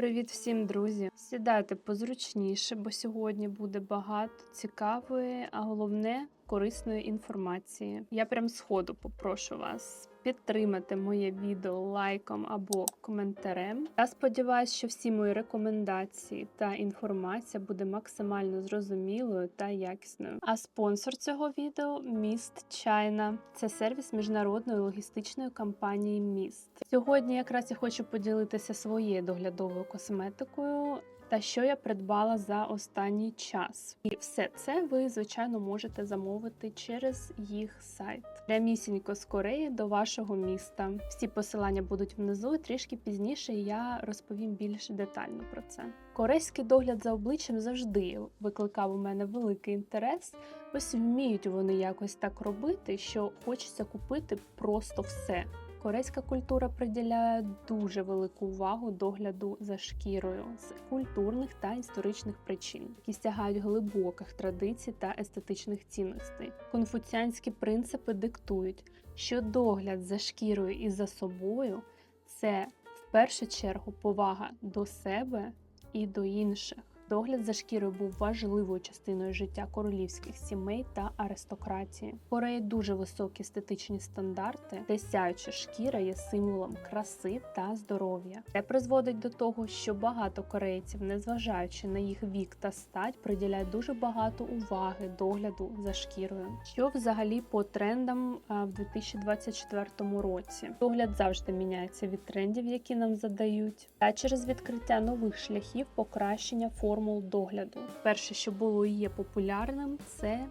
Привіт всім, друзі! Сідайте позручніше, бо сьогодні буде багато цікавої, а головне корисної інформації. Я прям сходу попрошу вас підтримати моє відео лайком або коментарем. Я сподіваюся, що всі мої рекомендації та інформація буде максимально зрозумілою та якісною. А спонсор цього відео міст Чайна. Це сервіс міжнародної логістичної компанії Міст. Сьогодні якраз я хочу поділитися своєю доглядовою косметикою. Та що я придбала за останній час, і все це ви звичайно можете замовити через їх сайт прямісінько з Кореї до вашого міста. Всі посилання будуть внизу. і Трішки пізніше я розповім більш детально про це. Корейський догляд за обличчям завжди викликав у мене великий інтерес. Ось вміють вони якось так робити, що хочеться купити просто все. Корейська культура приділяє дуже велику увагу догляду за шкірою з культурних та історичних причин, які сягають глибоких традицій та естетичних цінностей. Конфуціанські принципи диктують, що догляд за шкірою і за собою це в першу чергу повага до себе і до інших. Догляд за шкірою був важливою частиною життя королівських сімей та аристократії. В Кореї дуже високі естетичні стандарти, де сяюча шкіра є символом краси та здоров'я. Це призводить до того, що багато корейців, незважаючи на їх вік та стать, приділяють дуже багато уваги догляду за шкірою. Що взагалі по трендам в 2024 році? Догляд завжди міняється від трендів, які нам задають, та через відкриття нових шляхів покращення форм формул догляду. Перше, що було і є популярним, це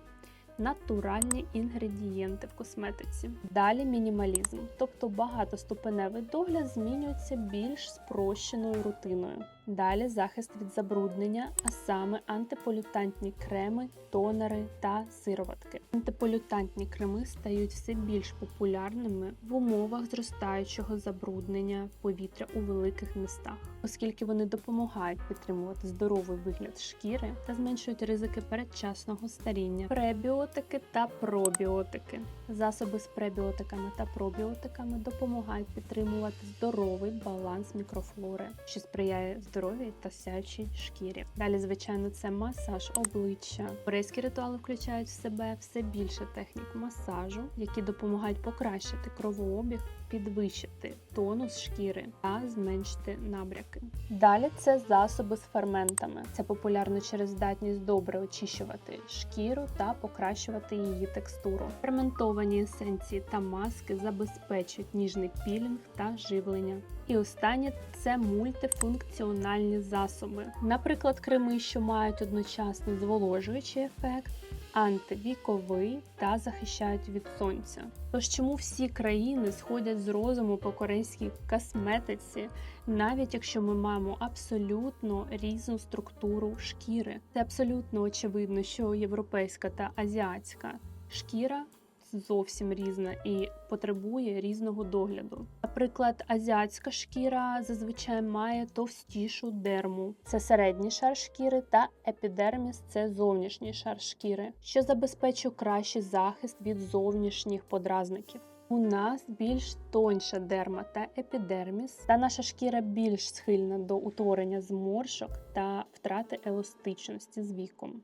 натуральні інгредієнти в косметиці. Далі мінімалізм, тобто багатоступеневий догляд змінюється більш спрощеною рутиною. Далі захист від забруднення, а саме антиполютантні креми, тонери та сироватки. Антиполютантні креми стають все більш популярними в умовах зростаючого забруднення повітря у великих містах, оскільки вони допомагають підтримувати здоровий вигляд шкіри та зменшують ризики передчасного старіння. Пребіотики та пробіотики. Засоби з пребіотиками та пробіотиками допомагають підтримувати здоровий баланс мікрофлори, що сприяє здоров'ю здоровій та сячій шкірі. Далі, звичайно, це масаж обличчя. Корейські ритуали включають в себе все більше технік масажу, які допомагають покращити кровообіг, підвищити тонус шкіри та зменшити набряки. Далі це засоби з ферментами. Це популярно через здатність добре очищувати шкіру та покращувати її текстуру. Ферментовані есенції та маски забезпечують ніжний пілінг та живлення. І останнє це мультифункціональні засоби, наприклад, креми, що мають одночасно зволожуючий ефект, антивіковий та захищають від сонця. Тож чому всі країни сходять з розуму по корейській косметиці, навіть якщо ми маємо абсолютно різну структуру шкіри? Це абсолютно очевидно, що європейська та азіатська шкіра зовсім різна і потребує різного догляду. Наприклад, азіатська шкіра зазвичай має товстішу дерму, це середній шар шкіри, та епідерміс це зовнішній шар шкіри, що забезпечує кращий захист від зовнішніх подразників. У нас більш тоньша дерма та епідерміс, та наша шкіра більш схильна до утворення зморшок та втрати еластичності з віком.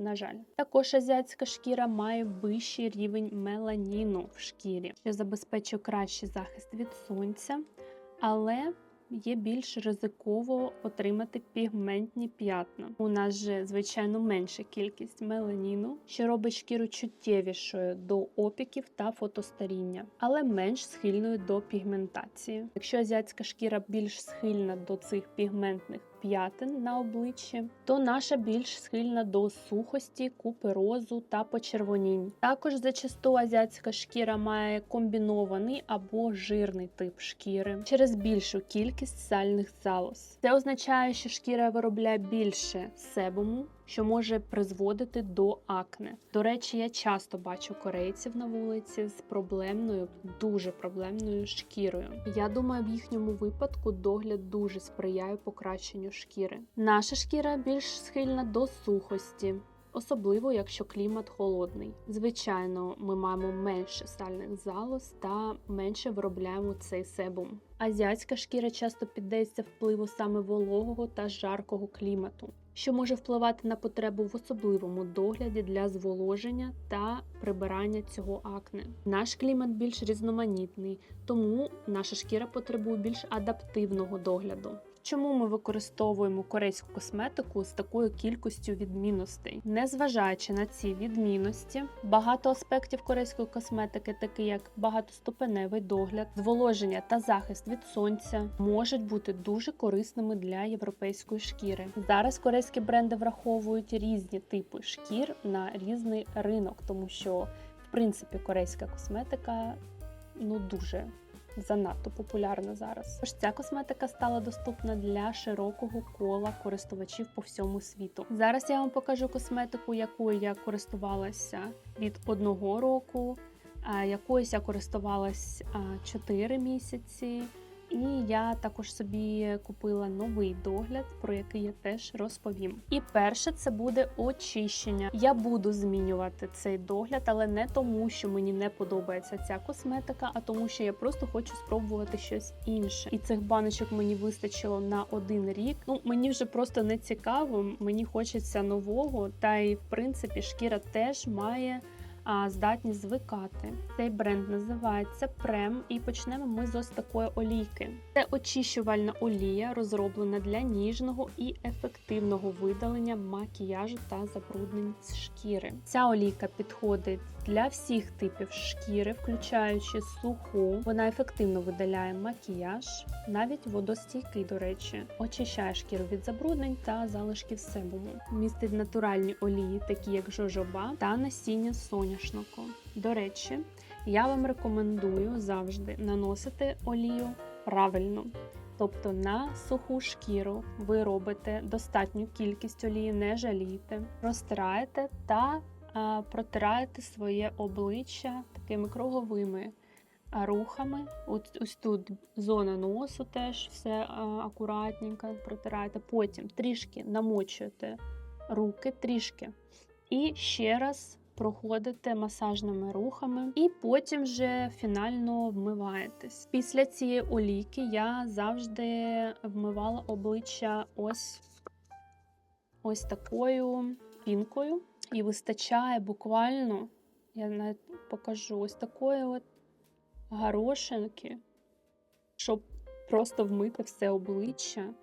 На жаль, також азіатська шкіра має вищий рівень меланіну в шкірі, що забезпечує кращий захист від сонця, але є більш ризиково отримати пігментні п'ятна. У нас же, звичайно, менша кількість меланіну, що робить шкіру чуттєвішою до опіків та фотостаріння, але менш схильною до пігментації. Якщо азіатська шкіра більш схильна до цих пігментних п'ятин на обличчі, то наша більш схильна до сухості, куперозу та почервонінь. Також зачасту азіатська шкіра має комбінований або жирний тип шкіри через більшу кількість сальних залоз. Це означає, що шкіра виробляє більше себуму, що може призводити до акне. До речі, я часто бачу корейців на вулиці з проблемною, дуже проблемною шкірою. Я думаю, в їхньому випадку догляд дуже сприяє покращенню шкіри. Наша шкіра більш схильна до сухості. Особливо, якщо клімат холодний. Звичайно, ми маємо менше сальних залоз та менше виробляємо цей себум. Азіатська шкіра часто піддається впливу саме вологого та жаркого клімату, що може впливати на потребу в особливому догляді для зволоження та прибирання цього акне. Наш клімат більш різноманітний, тому наша шкіра потребує більш адаптивного догляду. Чому ми використовуємо корейську косметику з такою кількістю відмінностей? Незважаючи на ці відмінності, багато аспектів корейської косметики, такі як багатоступеневий догляд, зволоження та захист від сонця, можуть бути дуже корисними для європейської шкіри. Зараз корейські бренди враховують різні типи шкір на різний ринок, тому що в принципі корейська косметика ну дуже занадто популярна зараз. Тож ця косметика стала доступна для широкого кола користувачів по всьому світу. Зараз я вам покажу косметику, якою я користувалася від одного року, якоюсь я користувалась 4 місяці. І я також собі купила новий догляд, про який я теж розповім. І перше це буде очищення. Я буду змінювати цей догляд, але не тому, що мені не подобається ця косметика, а тому, що я просто хочу спробувати щось інше. І цих баночок мені вистачило на один рік. Ну мені вже просто не цікаво. Мені хочеться нового, та й в принципі шкіра теж має а, здатність звикати. Цей бренд називається Прем, і почнемо ми з ось такої олійки. Це очищувальна олія, розроблена для ніжного і ефективного видалення макіяжу та забруднень шкіри. Ця олійка підходить для всіх типів шкіри, включаючи суху. Вона ефективно видаляє макіяж, навіть водостійкий, до речі, очищає шкіру від забруднень та залишків себуму. Містить натуральні олії, такі як жожоба та насіння соняшнику. До речі, я вам рекомендую завжди наносити олію правильно. Тобто на суху шкіру ви робите достатню кількість олії, не жалійте, розтираєте та протираєте своє обличчя такими круговими рухами. От, ось тут зона носу теж все акуратненько протираєте. Потім трішки намочуєте руки, трішки. І ще раз проходите масажними рухами, і потім вже фінально вмиваєтесь. Після цієї олійки я завжди вмивала обличчя ось ось такою пінкою. І вистачає буквально, я навіть покажу, ось такої от горошинки, щоб просто вмити все обличчя.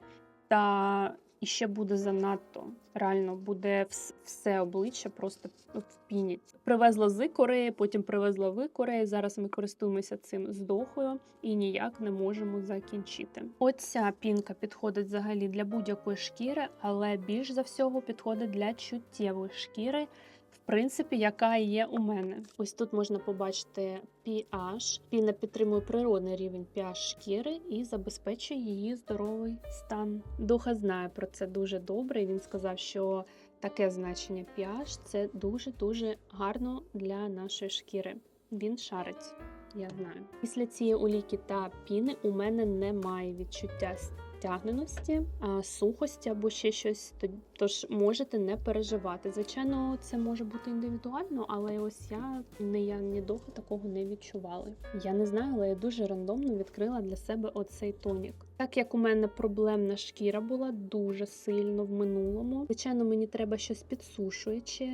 Та і ще буде занадто. Реально буде все обличчя просто в піні. Привезла з Кореї, потім привезла в Кореї. Зараз ми користуємося цим здохою і ніяк не можемо закінчити. Оця пінка підходить взагалі для будь-якої шкіри, але більш за всього підходить для чуттєвої шкіри. В принципі, яка є у мене. Ось тут можна побачити pH. Піна підтримує природний рівень pH шкіри і забезпечує її здоровий стан. Духа знає про це дуже добре. Він сказав, що таке значення pH – це дуже-дуже гарно для нашої шкіри. Він шарить. Я знаю. Після цієї олійки та піни у мене немає відчуття стягненості, сухості або ще щось. Тож можете не переживати. Звичайно, це може бути індивідуально, але ось я не я ні довго такого не відчувала. Я не знаю, але я дуже рандомно відкрила для себе оцей тонік. Так як у мене проблемна шкіра була дуже сильно в минулому. Звичайно, мені треба щось підсушуюче,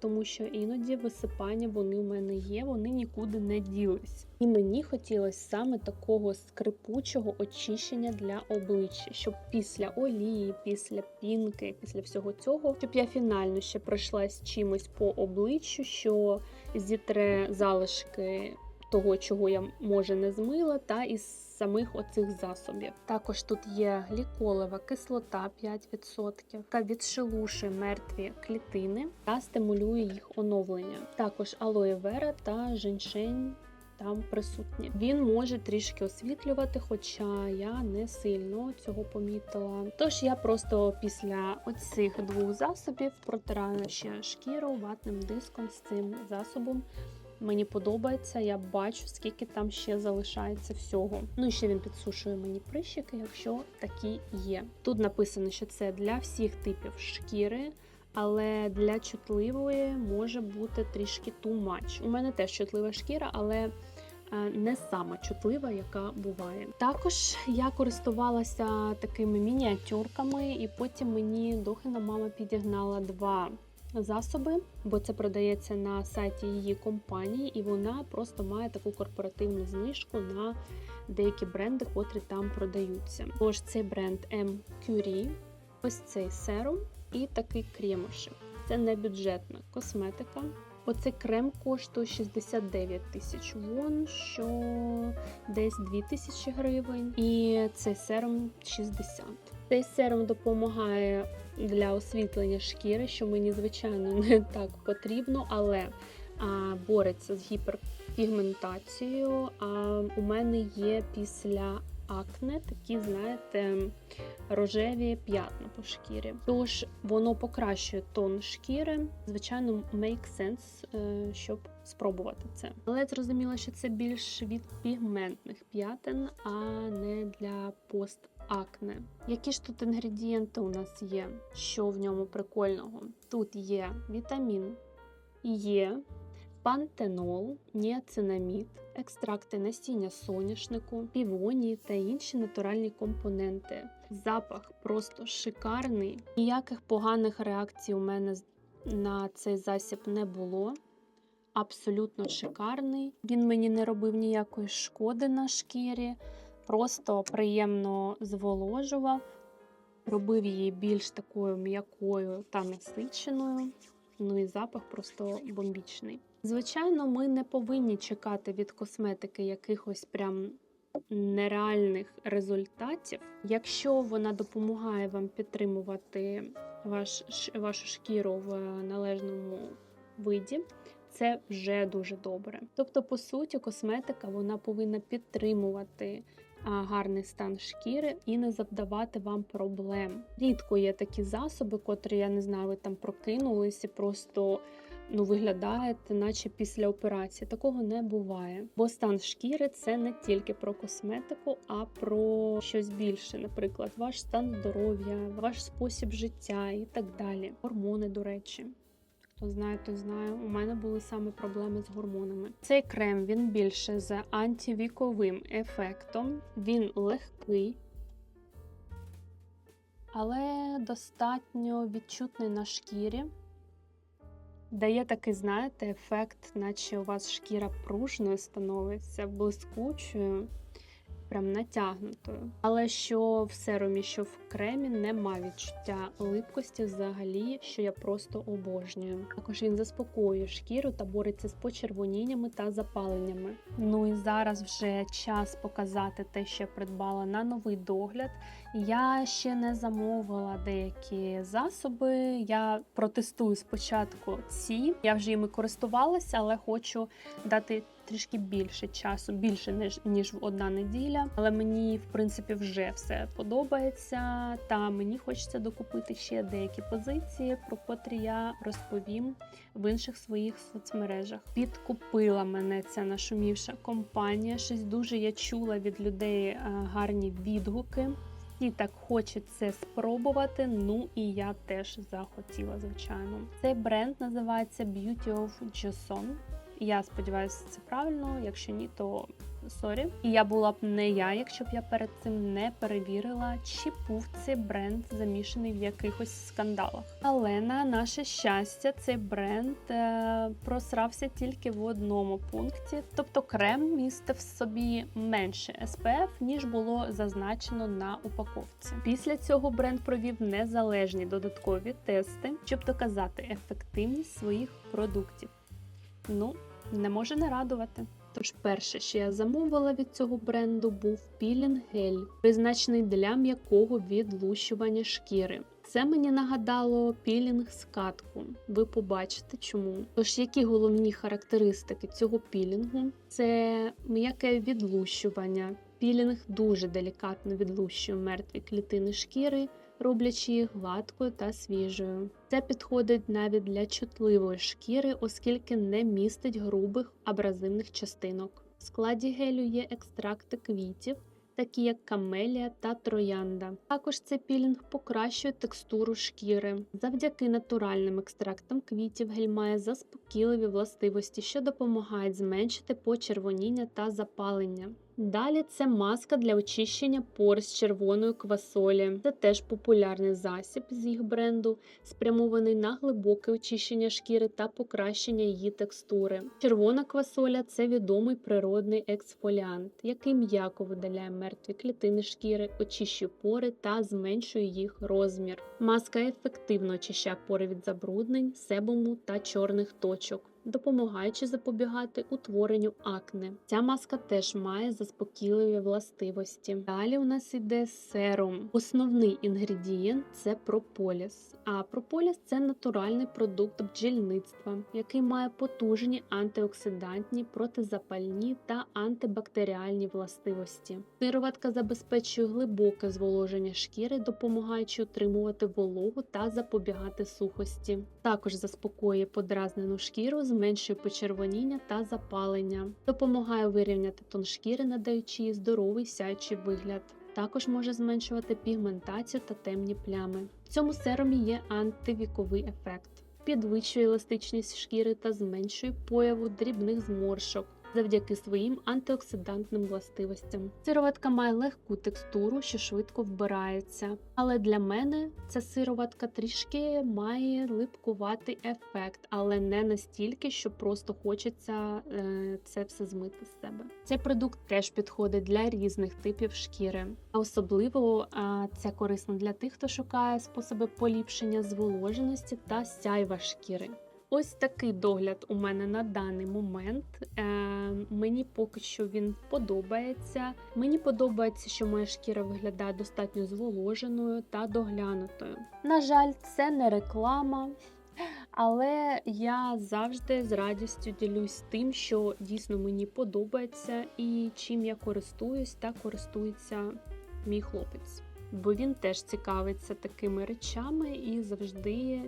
тому що іноді висипання вони у мене є, вони нікуди не ділись. І мені хотілося саме такого скрипучого очищення для обличчя, щоб після олії, після пінки, після всього цього, щоб я фінально ще пройшлась чимось по обличчю, що зітре залишки того, чого я може не змила, та із самих оцих засобів. Також тут є гліколева кислота 5%, яка відшелушує мертві клітини та стимулює їх оновлення. Також алоє вера та женьшень там присутні. Він може трішки освітлювати, хоча я не сильно цього помітила. Тож я просто після оцих двох засобів протираю ще шкіру ватним диском з цим засобом. Мені подобається, я бачу, скільки там ще залишається всього. Ну і ще він підсушує мені прищики, якщо такі є. Тут написано, що це для всіх типів шкіри, але для чутливої може бути трішки too much. У мене теж чутлива шкіра, але е, не сама чутлива, яка буває. Також я користувалася такими мініатюрками, і потім мені Дохина мама підігнала два засоби, бо це продається на сайті її компанії, і вона просто має таку корпоративну знижку на деякі бренди, котрі там продаються. Тож цей бренд M Curie, ось цей серум і такий кремушек. Це не бюджетна косметика. Оцей крем коштує 69 тисяч вон, що десь 2 тисячі гривень. І цей серум 60. Цей серум допомагає для освітлення шкіри, що мені, звичайно, не так потрібно, але а, бореться з гіперпігментацією. А у мене є після акне такі, знаєте, рожеві п'ятна по шкірі. Тож воно покращує тон шкіри. Звичайно, make sense, е, щоб спробувати це. Але я зрозуміла, що це більш від пігментних п'ятен, а не для постакне. Які ж тут інгредієнти у нас є? Що в ньому прикольного? Тут є вітамін Є, пантенол, ніацинамід, екстракти насіння соняшнику, півонії та інші натуральні компоненти. Запах просто шикарний. Ніяких поганих реакцій у мене на цей засіб не було. Абсолютно шикарний. Він мені не робив ніякої шкоди на шкірі, просто приємно зволожував, робив її більш такою м'якою та насиченою. Ну і запах просто бомбічний. Звичайно, ми не повинні чекати від косметики якихось прям нереальних результатів. Якщо вона допомагає вам підтримувати ваш, вашу шкіру в належному виді, це вже дуже добре. Тобто, по суті, косметика вона повинна підтримувати гарний стан шкіри і не завдавати вам проблем. Рідко є такі засоби, котрі я не знаю, ви там прокинулись просто ну, виглядаєте, наче після операції. Такого не буває. Бо стан шкіри це не тільки про косметику, а про щось більше, наприклад, ваш стан здоров'я, ваш спосіб життя і так далі. Гормони, до речі. Хто знає, той знає. У мене були саме проблеми з гормонами. Цей крем він більше за антивіковим ефектом. Він легкий, але достатньо відчутний на шкірі. Дає такий, знаєте, ефект, наче у вас шкіра пружною становиться, блискучою, прям натягнутою. Але що в серумі, що в кремі нема відчуття липкості взагалі, що я просто обожнюю. Також він заспокоює шкіру та бореться з почервоніннями та запаленнями. Ну і зараз вже час показати те, що я придбала на новий догляд. Я ще не замовила деякі засоби. Я протестую спочатку ці. Я вже їми користувалася, але хочу дати трішки більше часу, більше ніж ніж одна неділя. Але мені, в принципі, вже все подобається. Та мені хочеться докупити ще деякі позиції, про котрі я розповім в інших своїх соцмережах. Підкупила мене ця нашумівша компанія. Щось дуже я чула від людей е, гарні відгуки. Всі так хочуть це спробувати. Ну і я теж захотіла, звичайно. Цей бренд називається Beauty of Joseon. Я сподіваюся, це правильно. Якщо ні, то сорі. І я була б не я, якщо б я перед цим не перевірила, чи був цей бренд замішаний в якихось скандалах. Але на наше щастя, цей бренд е, просрався тільки в одному пункті, тобто крем містив в собі менше SPF, ніж було зазначено на упаковці. Після цього бренд провів незалежні додаткові тести, щоб доказати ефективність своїх продуктів. Ну, не може не радувати. Тож перше, що я замовила від цього бренду, був пілінг гель, призначений для м'якого відлущування шкіри. Це мені нагадало пілінг скатку. Ви побачите чому. Тож, які головні характеристики цього пілінгу? Це м'яке відлущування. Пілінг дуже делікатно відлущує мертві клітини шкіри, роблячи їх гладкою та свіжою. Це підходить навіть для чутливої шкіри, оскільки не містить грубих абразивних частинок. В складі гелю є екстракти квітів, такі як камелія та троянда. Також цей пілінг покращує текстуру шкіри. Завдяки натуральним екстрактам квітів гель має заспокійливі властивості, що допомагають зменшити почервоніння та запалення. Далі це маска для очищення пор з червоної квасолі. Це теж популярний засіб з їх бренду, спрямований на глибоке очищення шкіри та покращення її текстури. Червона квасоля це відомий природний ексфоліант, який м'яко видаляє мертві клітини шкіри, очищує пори та зменшує їх розмір. Маска ефективно очищає пори від забруднень, себуму та чорних точок допомагаючи запобігати утворенню акне. Ця маска теж має заспокійливі властивості. Далі у нас іде серум. Основний інгредієнт це прополіс. А прополіс це натуральний продукт бджільництва, який має потужні антиоксидантні, протизапальні та антибактеріальні властивості. Сироватка забезпечує глибоке зволоження шкіри, допомагаючи утримувати вологу та запобігати сухості. Також заспокоює подразнену шкіру, зменшує почервоніння та запалення, допомагає вирівняти тон шкіри, надаючи їй здоровий сяючий вигляд. Також може зменшувати пігментацію та темні плями. В цьому серумі є антивіковий ефект, підвищує еластичність шкіри та зменшує появу дрібних зморшок. Завдяки своїм антиоксидантним властивостям. Сироватка має легку текстуру, що швидко вбирається. Але для мене ця сироватка трішки має липкуватий ефект, але не настільки, що просто хочеться е, це все змити з себе. Цей продукт теж підходить для різних типів шкіри, а особливо це корисно для тих, хто шукає способи поліпшення зволоженості та сяйва шкіри. Ось такий догляд у мене на даний момент. Е, Мені поки що він подобається. Мені подобається, що моя шкіра виглядає достатньо зволоженою та доглянутою. На жаль, це не реклама. Але я завжди з радістю ділюсь тим, що дійсно мені подобається, і чим я користуюсь та користується мій хлопець. Бо він теж цікавиться такими речами і завжди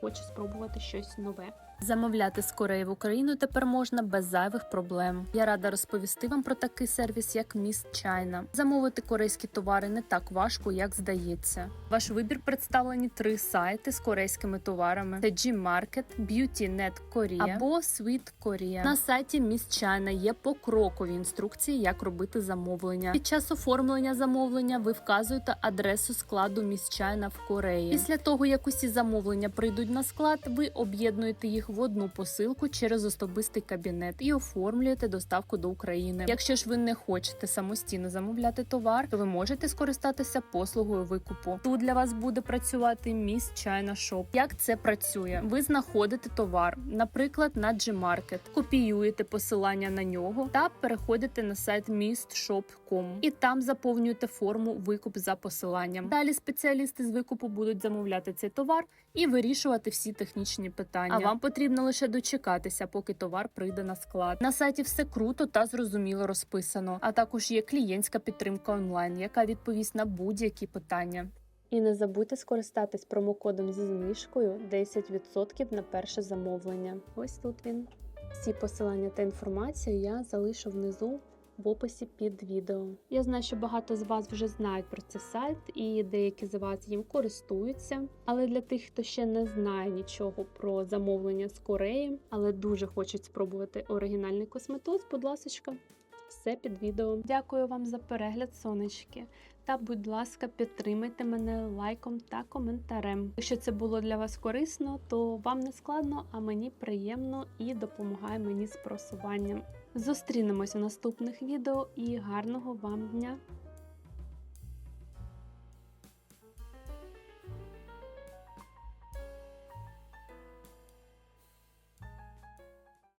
хоче спробувати щось нове. Замовляти з Кореї в Україну тепер можна без зайвих проблем. Я рада розповісти вам про такий сервіс, як Міст Чайна. Замовити корейські товари не так важко, як здається. Ваш вибір представлені три сайти з корейськими товарами: це G-Market, BeautyNet Korea або Sweet Korea. На сайті Міст Чайна є покрокові інструкції, як робити замовлення. Під час оформлення замовлення ви вказуєте адресу складу Міст Чайна в Кореї. Після того, як усі замовлення прийдуть на склад, ви об'єднуєте їх в одну посилку через особистий кабінет і оформлюєте доставку до України. Якщо ж ви не хочете самостійно замовляти товар, то ви можете скористатися послугою викупу. Тут для вас буде працювати міст China Shop. Як це працює? Ви знаходите товар, наприклад, на Gmarket, копіюєте посилання на нього та переходите на сайт mistshop.com і там заповнюєте форму викуп за посиланням. Далі спеціалісти з викупу будуть замовляти цей товар і вирішувати всі технічні питання. А вам потрібно лише дочекатися, поки товар прийде на склад. На сайті все круто та зрозуміло розписано. А також є клієнтська підтримка онлайн, яка відповість на будь-які питання. І не забудьте скористатись промокодом зі знижкою 10% на перше замовлення. Ось тут він. Всі посилання та інформація я залишу внизу в описі під відео. Я знаю, що багато з вас вже знають про цей сайт, і деякі з вас їм користуються. Але для тих, хто ще не знає нічого про замовлення з Кореї, але дуже хочуть спробувати оригінальний косметоз, будь ласка, все під відео. Дякую вам за перегляд, сонечки. Та, будь ласка, підтримайте мене лайком та коментарем. Якщо це було для вас корисно, то вам не складно, а мені приємно і допомагає мені з просуванням. Зустрінемось у наступних відео і гарного вам дня!